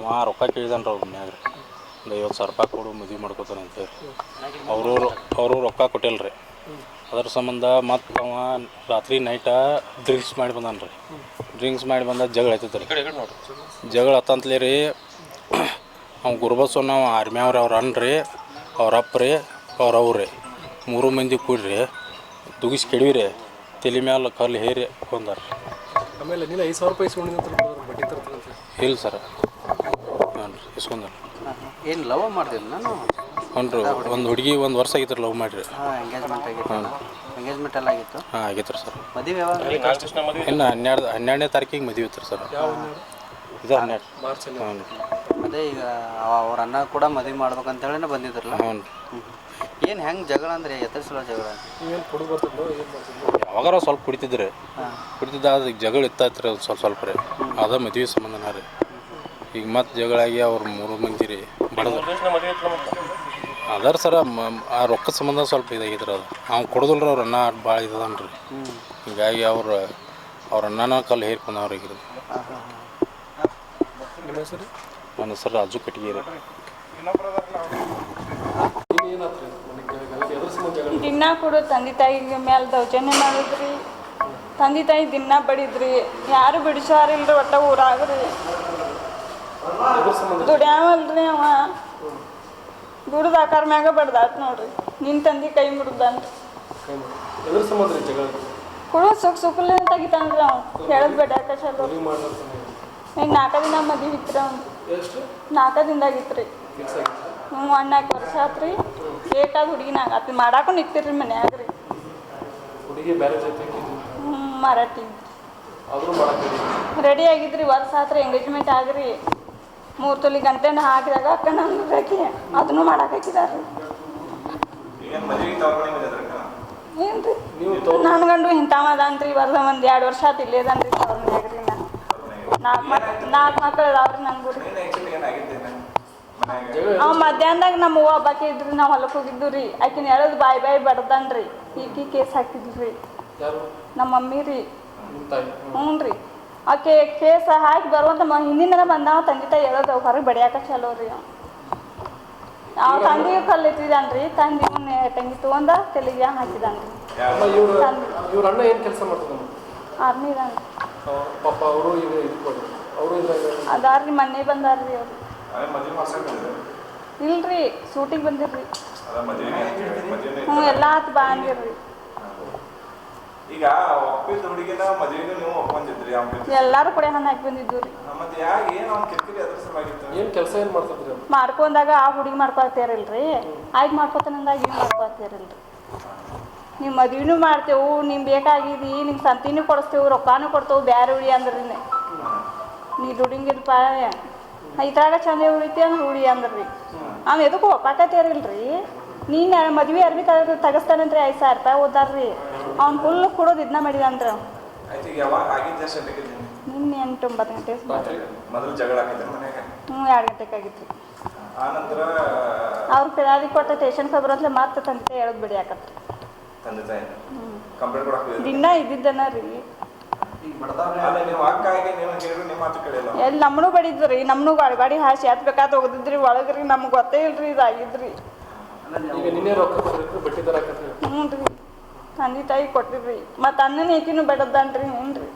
ಅವ ರೊಕ್ಕ ಕೇಳಿದಾನ್ರಿ ಅವ್ರ ಮನ್ಯಾಗ ರೀ ಒಂದು ಐವತ್ತು ಸಾವಿರ ರೂಪಾಯಿ ಕೊಡು ಮದುವೆ ಮಾಡ್ಕೋತಾನೆ ಅಂತೇಳಿ ಅವರು ಅವರು ರೊಕ್ಕ ಕೊಟ್ಟಿಲ್ಲ ರೀ ಅದ್ರ ಸಂಬಂಧ ಮತ್ತು ಅವ ರಾತ್ರಿ ನೈಟ ಡ್ರಿಂಕ್ಸ್ ಮಾಡಿ ಬಂದಾನ ರೀ ಡ್ರಿಂಕ್ಸ್ ಮಾಡಿ ಬಂದ ಜಗಳ ಆಯ್ತೈತೆ ರೀ ಜಗಳ ಹತ್ತಂತಲೇ ರೀ ಅವ್ನು ಗುರುಬಸವನ ಅವ ಆರ್ಮಿ ಅವ್ರ ಅವ್ರ ಅಣ್ಣ ರೀ ಅವ್ರ ಅಪ್ಪ ರೀ ಅವ್ರ ಅವ್ರು ರೀ. ಮೂರು ಮಂದಿ ಕೂಡ್ರಿ ದುಗಿಸಿ ಕೆಡವಿ ರೀ ತಲೆ ಮ್ಯಾಲ ಕಲ್ಲು ಹೇರಿ ಕೊಂದಾರ ಆಮೇಲೆ ನೀನು ಐದು ಸಾವಿರ ರೂಪಾಯಿ ಅಂತ ಇಲ್ಲ ಸರ್. ಹಾಂ ಏನು ಲವ್ ಮಾಡಿದಿಲ್ಲ ನಾನು? ಹ್ಞೂ ರೀ ಒಂದು ಹುಡುಗಿ ಒಂದು ವರ್ಷ ಆಗಿತ್ತು ಲವ್ ಮಾಡಿರಿ. ಹಾಂ ಎಂಗೇಜ್ಮೆಂಟ್ ಆಗಿತ್ತು. ಎಂಗೇಜ್ಮೆಂಟ್ ಎಲ್ಲ ಆಗಿತ್ತು? ಹಾಂ ಆಗಿತ್ತು ರೀ ಸರ್. ಮದುವೆ ಯಾವಾಗ? ಇನ್ನು ಹನ್ನೆರಡು ಹನ್ನೆರಡನೇ ತಾರೀಕಿಗೆ ಮದುವೆ ಇತ್ತು ಸರ್. ಇದು ಹನ್ನೆರಡು. ಮಾರ್ಚ್ ಅದೇ ಈಗ ಅವ- ಅವ್ರ ಅಣ್ಣ ಕೂಡ ಮದುವೆ ಮಾಡ್ಬೇಕಂತೇಳಿನೇ ಬಂದಿದ್ರಲ್ಲ? ಹ್ಞೂ ರೀ ಏನು ಹೆಂಗೆ ಜಗಳ ಅಂದ್ರೆ ಎತ್ತರ ಸಲ ಜಗಳ ಯಾವಾಗಾರ ಸ್ವಲ್ಪ ಕುಡಿತಿದ್ರಿ. ಕುಡಿತಿದ್ದ ಜಗಳ ಇತ್ತಾಯ್ತು ರೀ ಸ್ವಲ್ಪ ಸ್ವಲ್ಪ ರೀ. ಅದ ಮದುವೆ ಸಂಬಂಧನ ರೀ. ಈಗ ಮತ್ತೆ ಜಗಳಾಗಿ ಅವ್ರು ಮೂರು ಮಂದಿ ರೀ ಬಡದ್ರು ಅದಾರ ಸರ ಮ- ಆ ರೊಕ್ಕ ಸಂಬಂಧ ಸ್ವಲ್ಪ ಇದಾಗೈತೆ ರೀ ಅದು. ಅವ್ನು ಕೊಡೋದಿಲ್ಲ ಅವ್ರ ಅಣ್ಣ ಭಾಳ ಇದಾನ ರೀ ಹೀಗಾಗಿ ಅವ್ರ ಅವ್ರ ಅಣ್ಣನ ಕಲ್ಲು ಹೇರ್ಕೊಂಡವ್ರಿಗೆ ನಿಮ್ಮ ಹೆಸರು? ನನ್ನ ಹೆಸರು ರಾಜು ಕಟ್ಟಿಗೆ ರೀ ದಿನ ಕೊಡು ತಂದೆ ತಾಯಿಗೆ ಮೇಲೆ ದೌರ್ಜನ್ಯ ಮಾಡಿದ್ರಿ. ತಂದೆ ತಾಯಿ ದಿನ ಬಡಿದ್ರಿ. ಯಾರು ಬಿಡಿಸೋರಿಲ್ರಿ ಒಟ್ಟ ಊರಾಗ್ರಿ. ದುಡ್ಯಾವಲ್ರಿ ಅವ. ದುಡ್ದು ಆಕಾರ ಮ್ಯಾಗ ಬಡ್ದಾತ್ ನೋಡ್ರಿ. ನಿನ್ ತಂದೆ ಕೈ ಮುಡ್ದಾನ್ರಿ. ಕೈ ಮಾಡಿ ಎದ್ರ ಸಂಬಂಧ ರೀ ಜಗಳ? ಕೊಡು ಸುಖ ಸುಖಲಿ ತೆಗಿತಾನ್ರಿ ಅವ. ಹೇಳದ್ ಬೇಡ ಮಾಡ್ಲಾರ್ತಾನೆ ಈಗ ನಾಲ್ಕ ದಿನ ಮದುವೆ ಇತ್ರಿ ಅವ್ನು ನಾಲ್ಕ ದಿನದಾಗಿತ್ರಿ ಹ್ಞೂ ಅಣ್ಣಾಕ ವರ್ಷ ಆತ್ರಿ. ಲೇಟಾಗಿ ಹುಡುಗಿನಾಗ ಆತಿ ಮಾಡಾಕು ನಿಂತಿರ್ರಿ ಮನ್ಯಾಗ ರೀ. ಹುಡುಗಿ ಬೇರೆ ಜೊತೆ ಹಾಕಿದ್ವಿ. ಹ್ಞೂ ಮರಾಠಿ. ರೆಡಿ? ಆಗಿದ್ರಿ. ವರ್ಷ ಆತ್ರಿ. ಎಂಗೇಜ್ಮೆಂಟ್ ಆಗ್ರಿ. ಮೂರು ತೊಲಿ ಗಂಟೆನ ಹಾಕಿದಾಗ ಅಕ್ಕ ನಂಗೆ ಅದನ್ನು ಮಾಡಾಕಿದಾರ ಹಾಕಿದಾರ್ರಿ ಏನ್ರಿ? ನನ್ನ ಗಂಡು ಇಂಥವ ರೀ ಬರ್ದ ಒಂದು ಎರಡು ವರ್ಷ ಆತು ಇಲ್ಲೇ ಅದಾನ್ರಿ ಅವ್ರ ಮನ್ಯಾಗ್ರಿ ನಾ. ನಾಲ್ಕು ಮಕ್ ನಾಲ್ಕು ಮಕ್ಳು ಅದಾವ್ರಿ ನಂಗೆ ಜಗಳ ಅವ್ ಮಧ್ಯಾಹ್ನದಾಗ ನಮ್ಮ ಅವ್ವ ಹಬ್ಬಕ್ಕೆ ಇದ್ರಿ ನಾವು ಹೊಲಕ್ಕೆ ಹೋಗಿದ್ದು ರೀ ಆಕಿನ ಹೇಳೋದು ಬಾಯ್ ಬಾಯ್ ಬಡ್ದನ್ರಿ. ಈಕಿ ಕೇಸ್ ಹಾಕಿದ್ರಿ ನಮ್ಮ ಮಮ್ಮಿ ರೀ. ಹ್ಞೂ ರೀ ಆಕೆ ಕೇಸ ಹಾಕಿ ಬರುವಂತ ಮ ಹಿಂದಿನ ದಿನ ಬಂದಾವ ತಂದೆ ತಾಯಿ ಹೇಳೋದು ಹೊರಗೆ ಬಡಿಯಾಕ ಚಲೋ ರೀ ಅವ. ತಂದಿ ಕಲ್ಲಿತ್ತಿದ್ದಾನ್ರಿ ತಂದಿ ತಂಗಿ ತೊಗೊಂಡ ತೆಲಿಗೆ ಹಾಕಿದಾನ್ರಿ ಅಮ್ಮ ಇವ್ರ ತಂದೆ ಇವ್ರ ಅಣ್ಣ ಏನು ಕೆಲಸ ಮಾಡ್ತಿದ್ದಾನೆ ಆರ್ಮಿ ಇದಾನ ಪಾಪ ಅವರು ಈಗ ಇದು ಕೊಡಿ ಅವರು ಇದ್ರಾಗ ಅದಾರ್ರಿ ಮೊನ್ನೆ ಬಂದಾರ್ರಿ ಅವ್ರು. ಇಲ್ರಿ ಸೂಟಿಗೆ ಬಂದಿರ್ರಿ ಹ್ಞೂ ಎಲ್ಲ ಆತು ಬಾ ಅಂದಿರ್ರಿ ಈಗ ಒಪ್ಪಿದ ಹುಡುಗಿನ ಮದುವೆನೂ ನೀವು ಒಪ್ಕೊಂಡಿದ್ರಿ ಎಲ್ಲಾರು ಕೂಡ ಹಣ್ಣು ಹಾಕಿ ಬಂದಿದ್ದು ರೀ. ಮತ್ತೆ ಯಾಕೆ ಏನು ಅವ್ನ ಕಿರ್ಕಿರಿ ಅದ್ರ ಸಲುವಾಗಿತ್ತು ಏನು ಕೆಲಸ ಏನು ಮಾಡ್ತಿದ್ರಿ? ಮಾಡ್ಕೊಂಡಾಗ ಆ ಹುಡುಗಿ ಮಾಡ್ಕೊಳ್ತೀರಲ್ರಿ ಆಯ್ತು ಮಾಡ್ಕೊತಾನಂದಾಗ ಏನು ಮಾಡ್ಕೊಳ್ತೀರಲ್ರಿ ನಿಮ್ಮ ಮದುವೆನೂ ಮಾಡ್ತೇವು ನಿಮ್ ಬೇಕಾಗಿದಿ ನಿಮ್ ಸಂತಿನೂ ಕೊಡಿಸ್ತೇವು ರೊಕ್ಕಾನು ಕೊಡ್ತೇವು ಬ್ಯಾರೆ ಉಳಿ ಅಂದ್ರಿ ನೀ ದುಡಿಂಗಿದಪ್ಪ ಇದ್ರಾಗ ಚಂದ ಉಳಿತಿ ಅಂದ್ರೆ ಉಳಿ ಅಂದ್ರಿ. ಅವ್ನು ಎದಕ್ಕೂ ಒಪ್ಪಾಕತ್ತೇರಿಲ್ರಿ. ನೀನು ಮದ್ವೆ ಅರ್ಬಿ ತಗ ತಗಸ್ತಾನಂತ್ರಿ ಐದು ಸಾವಿರ ರೂಪಾಯಿ ಓದಾರ್ರಿ. ಅವ್ನು ಫುಲ್ ಕೊಡೋದು ಇದನ್ನ ಮಾಡಿದಂದ್ರ ಆಯ್ತು ಈಗ ಯಾವಾಗ? ಆಗಿದ್ದ ಎಷ್ಟು ಗಂಟೆಗೆ ನಿನ್ನೆ ಎಂಟು ಒಂಬತ್ತು ಗಂಟೆ ಮೊದಲು ಜಗಳ ಹ್ಞೂ ಎರಡು ಗಂಟೆಗೆ ಆಗಿತ್ತು. ಆ ನಂತರ ಅವ್ರು ಫಿರಾದಿ ಕೊಟ್ಟ ಸ್ಟೇಷನ್ ಬರೋತ್ಲೆ ಮತ್ತೆ ತಂದೆ ಹೇಳೋದು ಬಿಡಿ ಯಾಕತ್ರಿ ತಂದೆ ತಾಯಿ. ಕಂಪ್ಲೇಂಟ್ ಕೊಡಕ್ ದಿನ ಇದ್ದಿದ್ದನ ರೀ. ಎಲ್ಲಿ ನಮ್ಮನು ಬಡಿದ್ರಿ ನಮ್ಮನು ಗಾಡಿ ಗಾಡಿ ಹಾಸಿ ಹತ್ ಬೇಕಾದ ಹೋಗದಿದ್ರಿ ಒಳಗ್ರಿ ನಮ್ಗೆ ಗೊತ್ತೇ ಇಲ್ರಿ ಇದಾಗಿದ್ರಿ. ಹ್ಞೂ ರೀ. ತಂದೆ ತಾಯಿ ಕೊಟ್ಟಿರ್ರಿ ಮತ್ತು ಅಣ್ಣನ ಈಕಿನೂ ಬೆಡದ್ದಾನ್ರಿ ಹ್ಞೂ ರೀ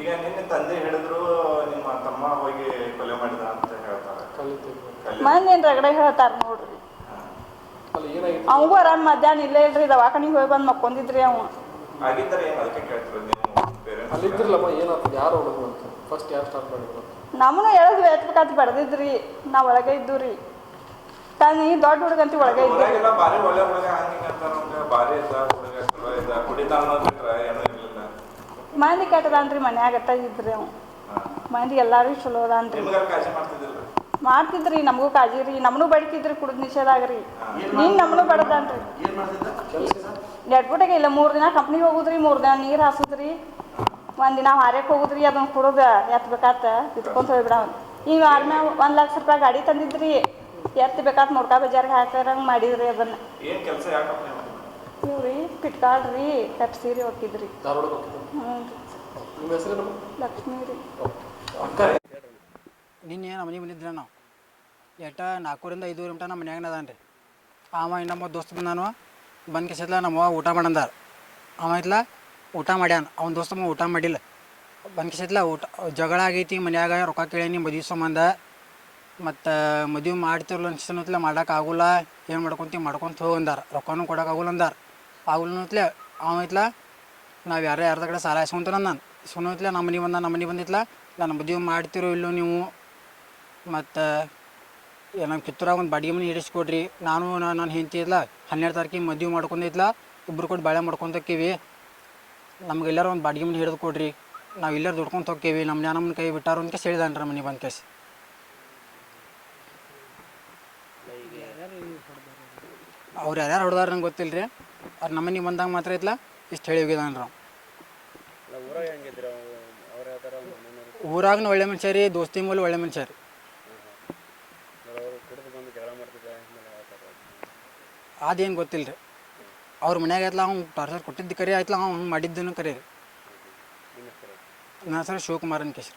ಈಗ ನಿನ್ನ ತಂದೆ ಹಿಡಿದ್ರು ನಿಮ್ಮ ತಮ್ಮ ಹೋಗಿ ಕೊಲೆ ಮಾಡಿದ ಅಂತ ಹೇಳ್ತಾರೆ. ಏನು ರಗಡೆ ಹೇಳ್ತಾರ ನೋಡ್ರಿ. ಅವಂಗೂ ಆರಾಮ್ ಮಧ್ಯಾಹ್ನ ಇಲ್ಲೇ ಇಲ್ರಿ ದವಾಖಾನಿಗೆ ಹೋಗಿ ಬಂದು ಮಕ್ಕೊಂದಿದ್ರಿ ಅವ. ನಮ್ನ ಏನು ಎತ್ಬೇಕಂತ ಬಡ್ದಿದ್ರಿ. ನಾ ಒಳಗೆ ಇದ್ದು ರೀ ತಾನು ದೊಡ್ಡ ಹುಡುಗಂತ ಒಳಗೆ ಇದ್ದು ಮಂದಿ ಕೆಟ್ಟದಾನ್ರಿ ಮನ್ಯಾಗಟ್ಟ ಇದ್ರಿ ಅವ. ಮಂದಿ ಎಲ್ಲಾರು ಚಲೋ ಅದಾನ್ರಿ ಮಾಡ್ತಿದ್ರಿ ನಮಗೂ ಕಾಜಿ ರೀ ನಮ್ಮನು ಬಡಿತಿದ್ರಿ ಕುಡಿದ್ ನಿಷೇಧಾಗ್ರಿ. ನೀನ್ ನಮ್ಮನು ಬಡದಾನ್ರಿ. ಎಡ್ಬಿಟ್ಟಾಗ ಇಲ್ಲ ಮೂರು ದಿನ ಕಂಪ್ನಿಗೆ ಹೋಗುದ್ರಿ ಮೂರು ದಿನ ನೀರು ಹಾಸುದ್ರಿ. ಒಂದಿನ ದಿನ ಹಾರ್ಯಕ್ಕೆ ಹೋಗುದ್ರಿ ಅದನ್ನ ಕುಡುದ ಎತ್ಬೇಕಾತ ಇಟ್ಕೊಂತ ಹೋಗ್ಬಿಡ ಈಗ ಆರ್ಮ್ಯಾಗ ಒಂದ್ ಲಕ್ಷ ರೂಪಾಯಿ ಗಾಡಿ ತಂದಿದ್ರಿ ಎತ್ತಬೇಕಾತ ನೋಡ್ಕಾ ಬಜಾರ್ಗೆ ಹಾಕರಂಗ್ ಮಾಡಿದ್ರಿ ಅದನ್ನ. ಕಂಪ್ನಿ ಇವ್ರಿ ಪಿಟ್ಕಾಳ್ರಿ ರೀ ಹೋಗಿದ್ರಿ ಧಾರವಾಡ ಹೋಗಿದ್ದು ಹ್ಞೂ ನಿಮ್ಮ ಹೆಸರೇನು ಲಕ್ಷ್ಮೀ ರೀ. ಅಕ್ಕ ನಿನ್ನೆ ನಮ್ಮ ಮನೆ ಬಂದಿದ್ರೆ ನಾವು. ಎಟ್ಟ ನಾಲ್ಕೂರಿಂದ ಐದೂರು ಮಟ ನಮ್ಮ ಮನ್ಯಾಗ ಅದಾನ ರೀ ಅವ ನಮ್ಮ ದೋಸ್ತ ಬಂದಾನು ಬಂದ ಕೆಸತ್ಲ ನಮ್ಮ ಅವ್ವ ಊಟ ಮಾಡಂದಾರ ಅವ ಇತ್ಲ ಊಟ ಮಾಡ್ಯಾನ. ಅವ್ನ ದೋಸ್ತ ಅವ ಊಟ ಮಾಡಿಲ್ಲ. ಬಂದ್ ಕೆಸತ್ಲ ಊಟ ಜಗಳ ಆಗೈತಿ ಮನ್ಯಾಗ ರೊಕ್ಕ ಕೇಳೀನಿ ಮದುವೆ ಸಂಬಂಧ. ಮತ್ತು ಮದುವೆ ಮಾಡ್ತಿರ್ಲ ಅನ್ಸನತ್ಲೆ ಮಾಡೋಕ್ಕಾಗಲ್ಲ ಆಗೋಲ್ಲ. ಏನು ಮಾಡ್ಕೊಂತೀವಿ ಮಾಡ್ಕೊಂತ ಹೋಗಂದಾರ ರೊಕ್ಕನೂ ಕೊಡಕ್ಕೆ ಆಗುಲ್ಲ ಅಂದಾರ. ಆಗೋಲ್ಲತ್ಲೆ ಅವ ಇತ್ಲ ನಾವು ಯಾರೇ ಯಾರ್ದ ಕಡೆ ಸಾಲ ಇಸ್ಕೊಂತಾನ ನಾನು. ಇಸ್ಕೊಂಡ್ಲೆ ನಮ್ಮ ಮನೆ ಬಂದ ನಮ್ಮ ಮನೆ ಬಂದಿತ್ಲ ನಾನು ಮದುವೆ ಮಾಡ್ತಿರೋ ಇಲ್ಲೋ ನೀವು ಮತ್ತು ನಮ್ಮ ಕಿತ್ತೂರಾಗ ಒಂದು ಬಾಡಿಗೆ ಮನೆ ಹಿಡಿಸ್ಕೊಡ್ರಿ ನಾನು ನಾನು ಹೆಂಡತಿ ಇದ್ಲ ಹನ್ನೆರಡು ತಾರೀಕಿಗೆ ಮದುವೆ ಮಾಡ್ಕೊಂಡಿದ್ಲ ಇಬ್ಬರು ಕೊಟ್ಟು ಬಾಳೆ ಮಾಡ್ಕೊಂತಕ್ಕೀವಿ ನಮ್ಗೆ ಎಲ್ಲರೂ ಒಂದು ಬಾಡಿಗೆ ಮನೆ ಹಿಡಿದು ಕೊಡ್ರಿ. ನಾವು ಎಲ್ಲರೂ ದುಡ್ಕೊಂತ ಹೋಕ್ಕೇವಿ. ನಮ್ಮ ನಮ್ಮ ಕೈ ಬಿಟ್ಟಾರು ಅಂತ ಹೇಳಿದಾನ್ರಿ ಮನೆ ಬಂದ ಕೇಸ್ ಅವ್ರು? ಯಾರ್ಯಾರು ಹೊಡೆದಾರ ನಂಗೆ ಗೊತ್ತಿಲ್ಲ ರೀ ಅವ್ರು ನಮ್ಮ ಬಂದಾಗ ಮಾತ್ರ ಐತ್ಲಾ? ಇಷ್ಟು ಹೇಳಿ ಹೋಗಿದಾನ್ರಿ ಅವ್ರು ಊರಾಗ ಒಳ್ಳೆ ಮನುಷ್ಯ ರೀ, ದೋಸ್ತಿ ಮೂಲ ಒಳ್ಳೆ ಮನುಷ್ಯ ರೀ. ಅದೇನು ಗೊತ್ತಿಲ್ಲ ರೀ ಅವ್ರ ಮನ್ಯಾಗ ಆಯ್ತಲ್ಲ ಅವ್ನು ಟಾರ್ಚರ್ ಕೊಟ್ಟಿದ್ದು ಕರೆ ಆಯ್ತಲ್ಲ ಅವ್ನು ಮಾಡಿದ್ದನ್ನು ಕರೆ ರೀ. ನಾ ಸರ್ ಶಿವಕುಮಾರ್ ಕೇಶ್ರಿ.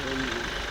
Amen.